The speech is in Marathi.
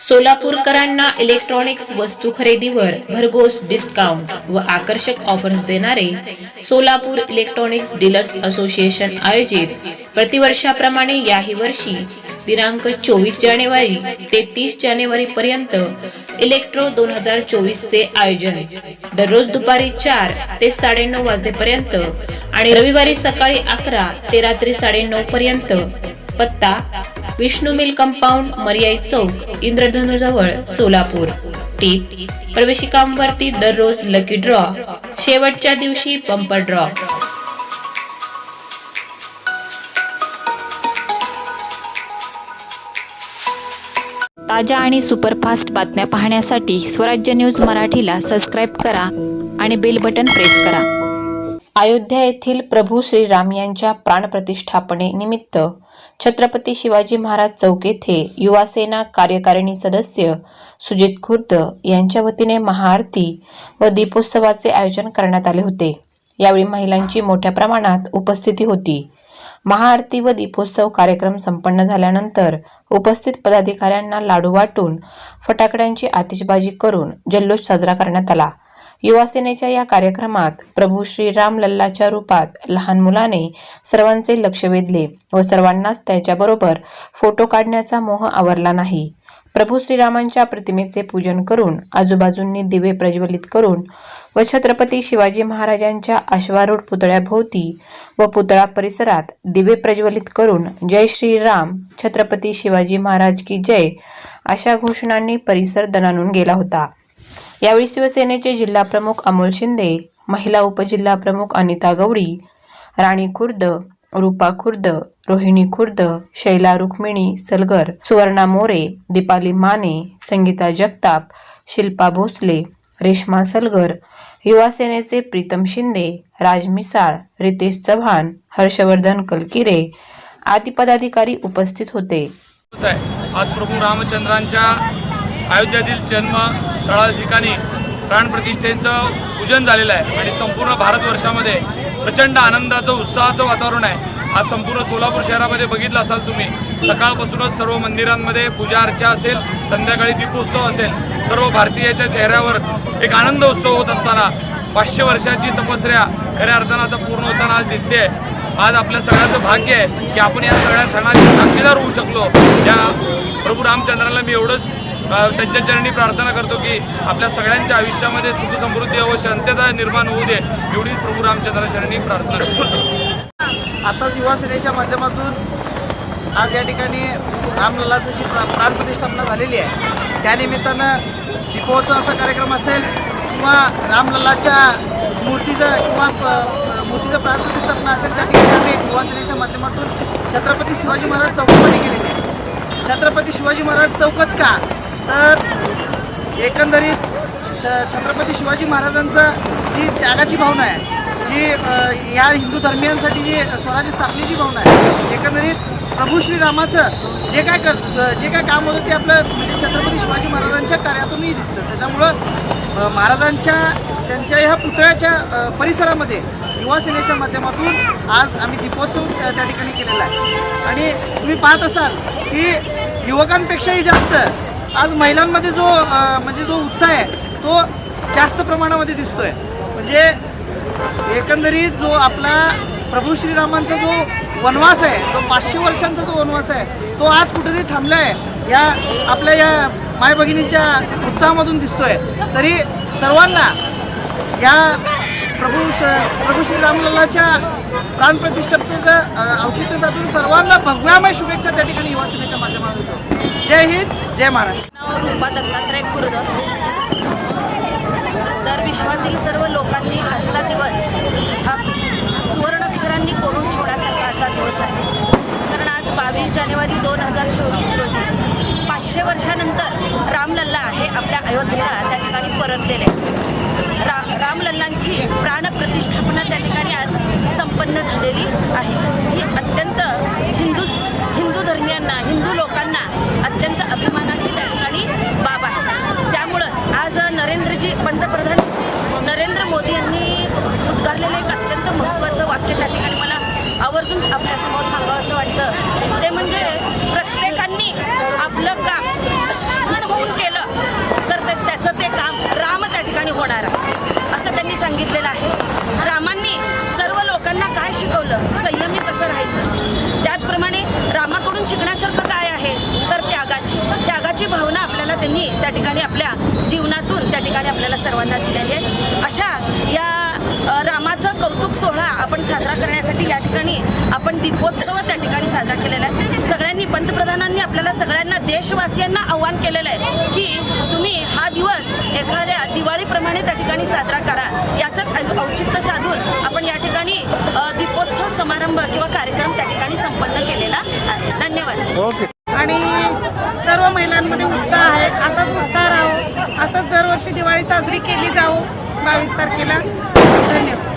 सोलापूरकरांना इलेक्ट्रॉनिक्स वस्तू खरेदीवर भरघोस डिस्काउंट व आकर्षक ऑफर्स देणारे सोलापूर इलेक्ट्रॉनिक्स डीलर्स असोसिएशन आयोजित प्रतिवर्षाप्रमाणे याही वर्षी दिनांक चोवीस जानेवारी ते तीस जानेवारी पर्यंत इलेक्ट्रो दोन हजार चोवीस चे आयोजन दररोज दुपारी चार ते साडेनऊ वाजेपर्यंत आणि रविवारी सकाळी अकरा ते रात्री साडेनऊ पर्यंत पत्ता विष्णू मिल कंपाऊंड मर्याई चौक इंद्रधनुजवळ सोलापूर. टीप प्रवेशिकांवरती दररोज लकी ड्रॉ शेवटच्या दिवशी बंपर ड्रॉ ताज्या आणि सुपरफास्ट बातम्या पाहण्यासाठी स्वराज्य न्यूज मराठीला सबस्क्राईब करा आणि बेल बटन प्रेस करा. अयोध्या येथील प्रभू श्रीराम यांच्या प्राणप्रतिष्ठापनेनिमित्त छत्रपती शिवाजी महाराज चौक येथे युवासेना कार्यकारिणी सदस्य सुजित खुर्द यांच्या वतीने महाआरती व दीपोत्सवाचे आयोजन करण्यात आले होते. यावेळी महिलांची मोठ्या प्रमाणात उपस्थिती होती. महाआरती व दीपोत्सव कार्यक्रम संपन्न झाल्यानंतर उपस्थित पदाधिकाऱ्यांना लाडू वाटून फटाकड्यांची आतिषबाजी करून जल्लोष साजरा करण्यात आला. युवासेनेच्या या कार्यक्रमात प्रभू श्री राम लल्लाच्या रूपात लहान मुलाने सर्वांचे लक्ष वेधले व सर्वांनाच त्याच्याबरोबर फोटो काढण्याचा मोह आवरला नाही. प्रभू श्रीरामांच्या प्रतिमेचे पूजन करून आजूबाजूंनी दिवे प्रज्वलित करून व छत्रपती शिवाजी महाराजांच्या अश्वारूढ पुतळ्याभोवती व पुतळा परिसरात दिवे प्रज्वलित करून जय श्रीराम छत्रपती शिवाजी महाराज की जय अशा घोषणांनी परिसर दणानून गेला होता. यावेळी शिवसेनेचे जिल्हा प्रमुख अमोल शिंदे महिला उपजिल्हा प्रमुख अनिता गवळी राणी खुर्द रूपा खुर्द रोहिणी खुर्द शैला रुक्मिणी सलगर सुवर्णा मोरे दीपाली माने संगीता जगताप शिल्पा भोसले रेश्मा सलगर युवा सेनेचे प्रीतम शिंदे राज मिसाळ रितेश चव्हाण हर्षवर्धन कलकिरे आदी पदाधिकारी उपस्थित होते. आज प्रभू रामचंद्रांच्या अयोध्येतील जन्म स्थळा ठिकाणी प्राणप्रतिष्ठेचं पूजन झालेलं आहे आणि संपूर्ण भारतवर्षामध्ये प्रचंड आनंदाचं उत्साहाचं वातावरण आहे. आज संपूर्ण सोलापूर शहरामध्ये बघितलं असाल तुम्ही. सकाळपासूनच सर्व मंदिरांमध्ये पूजा अर्चा असेल संध्याकाळी दीपोत्सव असेल. सर्व भारतीयाच्या चेहऱ्यावर एक आनंद उत्सव होत असताना पाचशे वर्षाची तपस्या खऱ्या अर्थानं आता पूर्ण होताना आज दिसते आज आपल्या सगळ्याचं भाग्य आहे की आपण या सगळ्या सणाचे साक्षीदार होऊ शकलो. या प्रभू रामचंद्राला मी एवढंच त्यांच्या चरणी प्रार्थना करतो की आपल्या सगळ्यांच्या आयुष्यामध्ये सुख समृद्धी व शांतता निर्माण होऊ दे. एवढीच प्रभू रामचंद्रा चरणी प्रार्थना करतो. आताच युवा सेनेच्या माध्यमातून आज या ठिकाणी रामलल्लाचं जी प्राणप्रतिष्ठापना झालेली आहे त्यानिमित्तानं दीपोत्सवाचा कार्यक्रम असेल किंवा रामलल्लाच्या मूर्तीचं किंवा प- मूर्तीचं प्राणप्रतिष्ठापना असेल त्या ठिकाणी आम्ही माध्यमातून छत्रपती शिवाजी महाराज चौकामध्ये केलेली आहे. छत्रपती शिवाजी महाराज चौकच का? तर एकंदरीत छ छत्रपती शिवाजी महाराजांचं जी त्यागाची भावना आहे जी या हिंदू धर्मियांसाठी जी स्वराज्य स्थापनेची भावना आहे एकंदरीत प्रभू श्रीरामाचं जे काय कर जे काय काम होतं ते आपलं म्हणजे छत्रपती शिवाजी महाराजांच्या कार्यातूनही दिसतं. त्याच्यामुळं महाराजांच्या त्यांच्या ह्या पुतळ्याच्या परिसरामध्ये युवा सेनेच्या माध्यमातून आज आम्ही दीपोत्सव त्या ठिकाणी केलेला आहे. आणि तुम्ही पाहत असाल की युवकांपेक्षाही जास्त आज महिलांमध्ये जो म्हणजे जो उत्साह आहे तो जास्त प्रमाणामध्ये दिसतोय. म्हणजे एकंदरीत जो आपला प्रभू श्रीरामांचा जो वनवास आहे जो पाचशे वर्षांचा जो वनवास आहे तो आज कुठेतरी थांबला आहे या आपल्या या माय भगिनीच्या उत्साहामधून दिसतोय. तरी सर्वांना या प्रभू श प्रभू श्रीरामलाच्या प्राणप्रतिष्ठापनेचं औचित्य साधून सर्वांना भगव्यामय शुभेच्छा त्या ठिकाणी युवासेनेच्या माध्यमातून जय हिंद. जय महाराष्ट्र. नाव रूपा दत्तात्रय खुर्द. तर विश्वातील सर्व लोकांनी आजचा दिवस हा सुवर्णाक्षरांनी कोरून ठेवण्यासारखा आजचा दिवस आहे. कारण आज बावीस जानेवारी दोन हजार चोवीस रोजी पाचशे वर्षानंतर रामलल्ला हे आपल्या अयोध्येला त्या ठिकाणी परतलेले. रा रामलल्लांची प्राणप्रतिष्ठापना त्या अजून आपल्यासमोर सांगावं असं वाटतं. ते म्हणजे प्रत्येकांनी आपलं काम होऊन केलं तर ते त्याचं ते काम राम त्या ठिकाणी होणार असं त्यांनी सांगितलेलं आहे. रामांनी सर्व लोकांना काय शिकवलं? संयमी कसं राहायचं? त्याचप्रमाणे रामाकडून शिकण्यासारखं काय आहे? तर त्यागाची त्यागाची भावना आपल्याला त्यांनी त्या ठिकाणी आपल्या जीवनातून त्या ठिकाणी आपल्याला सर्वांना दिल्या. दीपोत्सव त्या ठिकाणी साजरा केलेला आहे. सगळ्यांनी पंतप्रधानांनी आपल्याला सगळ्यांना देशवासियांना आव्हान केलेलं आहे की तुम्ही हा दिवस एखाद्या दिवाळीप्रमाणे त्या ठिकाणी साजरा करा. याचं औचित्य साधून आपण या ठिकाणी दीपोत्सव समारंभ किंवा कार्यक्रम त्या ठिकाणी संपन्न केलेला आहे. धन्यवाद. आणि सर्व महिलांमध्ये उत्साह आहे. असाच उत्साह राहो. असंच दरवर्षी दिवाळी साजरी केली जाऊ. बावीस तारखेला. धन्यवाद.